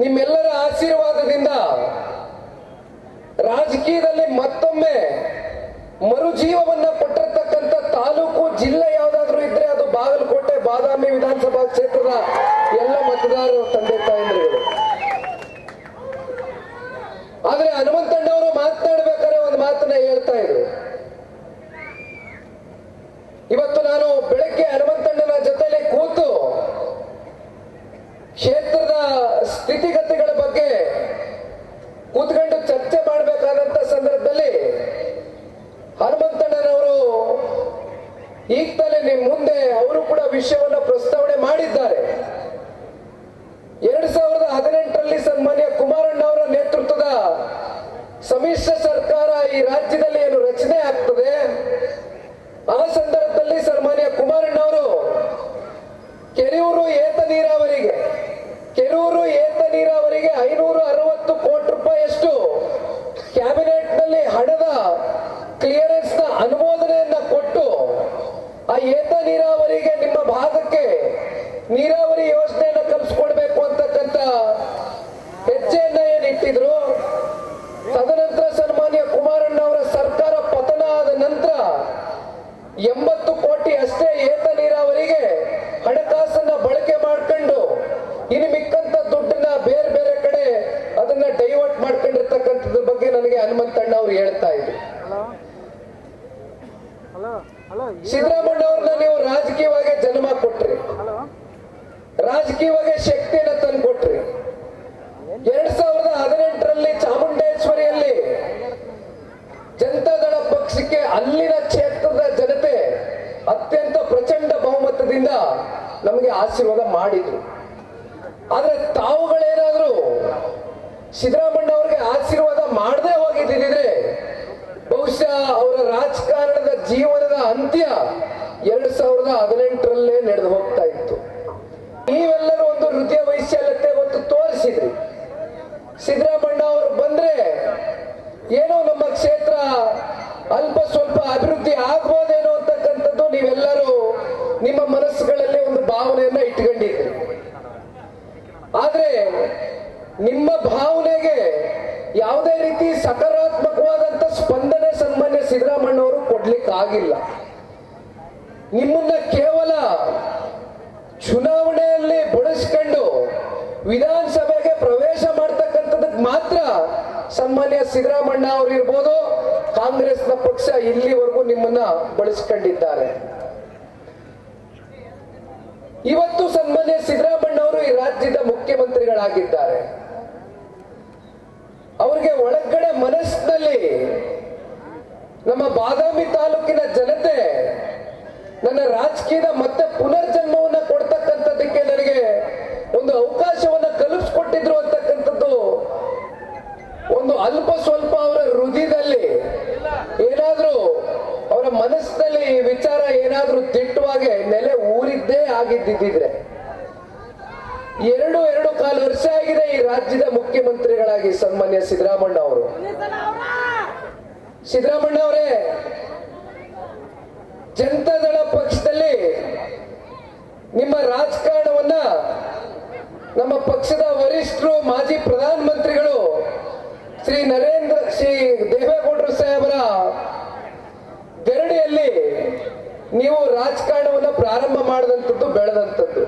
ನಿಮ್ಮೆಲ್ಲರ ಆಶೀರ್ವಾದದಿಂದ ರಾಜಕೀಯದಲ್ಲಿ ಮತ್ತೊಮ್ಮೆ ಮರುಜೀವವನ್ನ ಕೊಟ್ಟಿರ್ತಕ್ಕಂಥ ತಾಲೂಕು, ಜಿಲ್ಲೆ ಯಾವ್ದಾದ್ರು ಇದ್ರೆ ಅದು ಬಾಗಲಕೋಟೆ, ಬಾದಾಮಿ ವಿಧಾನಸಭಾ ಕ್ಷೇತ್ರದ ಎಲ್ಲ ಮತದಾರರು ತಂದೆ ತಾಯಂದ್ರಿಗಳು. ಆದ್ರೆ ಹನುಮಂತಣ್ಣವರು ಮಾತನಾಡ್ಬೇಕಾದ್ರೆ ಒಂದು ಮಾತನ್ನ ಹೇಳ್ತಾ ಇದ್ರು. ಇವತ್ತು ನಾನು ಬೆಳಗ್ಗೆ ಸ್ಥಿತಿಗತಿಗಳ ಬಗ್ಗೆ ಕೂತ್ಕೊಂಡು ಚರ್ಚೆ ಮಾಡಬೇಕಾದಂತ ಸಂದರ್ಭದಲ್ಲಿ ಹನುಮಂತಣ್ಣನವರು ಈಗ ನಿಮ್ಮ ನಿಮ್ ಮುಂದೆ ಅವರು ಕೂಡ ವಿಷಯವನ್ನ ಪ್ರಸ್ತಾವನೆ ಮಾಡಿದ್ದಾರೆ. ಎರಡ್ ಸಾವಿರದ ಹದಿನೆಂಟರಲ್ಲಿ ಸನ್ಮಾನ್ಯ ಕುಮಾರಣ್ಣ ಅವರ ನೇತೃತ್ವದ ಸಮ್ಮಿಶ್ರ ಸರ್ಕಾರ ಈ ರಾಜ್ಯದಲ್ಲಿ ಏನು ರಚನೆ ಆಗ್ತದೆ? ಆ ಸಂದರ್ಭದಲ್ಲಿ ಸನ್ಮಾನ್ಯ ಕುಮಾರಣ್ಣ ಅವರು, ಕೆರೆಯೂರು ಏತ ನೀರಾವರಿಗೆ ಕೆರೂರು ಏತ ನೀರಾವರಿಗೆ ಐನೂರ ಅರವತ್ತು ಕೋಟಿ ರೂಪಾಯಿಯಷ್ಟು ಕ್ಯಾಬಿನೆಟ್ನಲ್ಲಿ ಹಣದ ಕ್ಲಿಯರೆನ್ಸ್ನ ಅನುಮೋದನೆಯನ್ನ ಕೊಟ್ಟು ಆ ಏತ ನೀರಾವರಿಗೆ ನಿಮ್ಮ ಭಾಗಕ್ಕೆ ನೀರಾವರಿ ಯೋಜನೆಯನ್ನ ಕಲ್ಪಿಸ್ಕೊಡ್ಬೇಕು ಅಂತಕ್ಕಂತ ಹೆಜ್ಜೆಯನ್ನ ಏನಿಟ್ಟಿದ್ರು. ತದನಂತರ ಸನ್ಮಾನ್ಯ ಕುಮಾರಣ್ಣ ಅವರ ಸರ್ಕಾರ ಪತನ ಆದ ನಂತರ ಎಂಬತ್ತು ಕೋಟಿ ಅಷ್ಟೇ ಏತ ನೀರಾವರಿಗೆ ಹಣಕಾಸನ್ನ ಬಳಕೆ ಮಾಡ್ಕೊಂಡು ಇನ್ನು ಹಲೋ? ಸಿದ್ದರಾಮಣ್ಣ ಅವ್ರನ್ನ ನೀವು ರಾಜಕೀಯವಾಗಿ ಜನ್ಮ ಕೊಟ್ರಿ. ರಾಜಕೀಯವಾಗಿ ಶಕ್ತಿಯನ್ನ ತಂದ್ಕೊಟ್ರಿ ಎರಡ್ ಸಾವಿರದ ಹದಿನೆಂಟರಲ್ಲಿ ಚಾಮುಂಡೇಶ್ವರಿಯಲ್ಲಿ ಜನತಾದಳ ಪಕ್ಷಕ್ಕೆ ಅಲ್ಲಿನ ಕ್ಷೇತ್ರದ ಜನತೆ ಅತ್ಯಂತ ಪ್ರಚಂಡ ಬಹುಮತದಿಂದ ನಮಗೆ ಆಶೀರ್ವಾದ ಮಾಡಿದ್ರು. ಆದ್ರೆ ತಾವುಗಳೇನಾದ್ರೂ ಸಿದ್ದರಾಮಯ್ಯ ಅವ್ರಿಗೆ ಆಶೀರ್ವಾದ ಮಾಡದೆ ಹೋಗಿದ್ದಿದ್ರೆ ಜೀವನದ ಅಂತ್ಯ ಎರಡ್ ಸಾವಿರದ ಹದಿನೆಂಟರಲ್ಲೇ ನಡೆದು ಹೋಗ್ತಾ ಇತ್ತು. ನೀವೆಲ್ಲರೂ ಒಂದು ಹೃದಯ ವೈಶಾಲ್ಯತೆ ಮತ್ತು ತೋರಿಸಿದ್ರಿ. ಸಿದ್ದರಾಮಣ್ಣ ಅವರು ಬಂದ್ರೆ ಏನೋ ನಮ್ಮ ಕ್ಷೇತ್ರ ಅಲ್ಪ ಸ್ವಲ್ಪ ಅಭಿವೃದ್ಧಿ ಆಗ್ಬೋದೇನೋ ಅಂತಕ್ಕಂಥದ್ದು ನೀವೆಲ್ಲರೂ ನಿಮ್ಮ ಮನಸ್ಸುಗಳಲ್ಲಿ ಒಂದು ಭಾವನೆಯನ್ನ ಇಟ್ಕೊಂಡಿದ್ರಿ. ಆದ್ರೆ ನಿಮ್ಮ ಭಾವನೆಗೆ ಯಾವುದೇ ರೀತಿ ಸನ್ಮಾನ್ಯ ಕೊಡ್ಲಿಕ್ಕೆ ಆಗಿಲ್ಲ ನಿಮ್ಮನ್ನ ಕೇವಲ ಚುನಾವಣೆಯಲ್ಲಿ ಬಳಸ್ಕೊಂಡು ವಿಧಾನಸಭೆಗೆ ಪ್ರವೇಶ ಮಾಡ್ತಕ್ಕಂಥದಕ್ಕೆ ಮಾತ್ರ ಸನ್ಮಾನ್ಯ ಸಿದ್ದರಾಮಣ್ಣ ಅವರು ಇರ್ಬೋದು, ಕಾಂಗ್ರೆಸ್ನ ಪಕ್ಷ ಇಲ್ಲಿವರೆಗೂ ನಿಮ್ಮನ್ನ ಬಳಸ್ಕೊಂಡಿದ್ದಾರೆ. ಇವತ್ತು ಸನ್ಮಾನ್ಯ ಸಿದ್ದರಾಮಣ್ಣ ಅವರು ಈ ರಾಜ್ಯದ ಮುಖ್ಯಮಂತ್ರಿಗಳಾಗಿದ್ದಾರೆ. ಅವರಿಗೆ ಒಳಗಡೆ ಮನಸ್ಸಿನಲ್ಲಿ ನಮ್ಮ ಬಾದಾಮಿ ತಾಲೂಕಿನ ಜನತೆ ನನ್ನ ರಾಜಕೀಯದ ಮತ್ತೆ ಪುನರ್ಜನ್ಮವನ್ನ ಕೊಡ್ತಕ್ಕಂಥದ್ದಕ್ಕೆ ನನಗೆ ಒಂದು ಅವಕಾಶವನ್ನ ಕಲ್ಪಿಸ್ಕೊಟ್ಟಿದ್ರು ಅಂತಕ್ಕಂಥದ್ದು ಒಂದು ಅಲ್ಪ ಸ್ವಲ್ಪ ಅವರ ಹೃದಯದಲ್ಲಿ ಏನಾದ್ರೂ ಅವರ ಮನಸ್ಸಿನಲ್ಲಿ ವಿಚಾರ ಏನಾದ್ರೂ ತಿಟ್ಟುವಾಗೆ ನೆಲೆ ಊರಿದ್ದೇ ಆಗಿದ್ದಿದ್ರೆ. ಎರಡು ಎರಡು ಕಾಲು ವರ್ಷ ಆಗಿದೆ ಈ ರಾಜ್ಯದ ಮುಖ್ಯಮಂತ್ರಿಗಳಾಗಿ ಸನ್ಮಾನ್ಯ ಸಿದ್ದರಾಮಣ್ಣ ಅವರು? ಸಿದ್ದರಾಮಣ್ಣ ಅವರೇ ಜನತಾದಳ ಪಕ್ಷದಲ್ಲಿ ನಿಮ್ಮ ರಾಜಕಾರಣವನ್ನ ನಮ್ಮ ಪಕ್ಷದ ವರಿಷ್ಠರು, ಮಾಜಿ ಪ್ರಧಾನ ಮಂತ್ರಿಗಳು ಶ್ರೀ ನರೇಂದ್ರ, ಶ್ರೀ ದೇವೇಗೌಡರು ಸಾಹೇಬರ ಗರಡಿಯಲ್ಲಿ ನೀವು ರಾಜಕಾರಣವನ್ನು ಪ್ರಾರಂಭ ಮಾಡಿದಂಥದ್ದು, ಬೆಳೆದಂಥದ್ದು.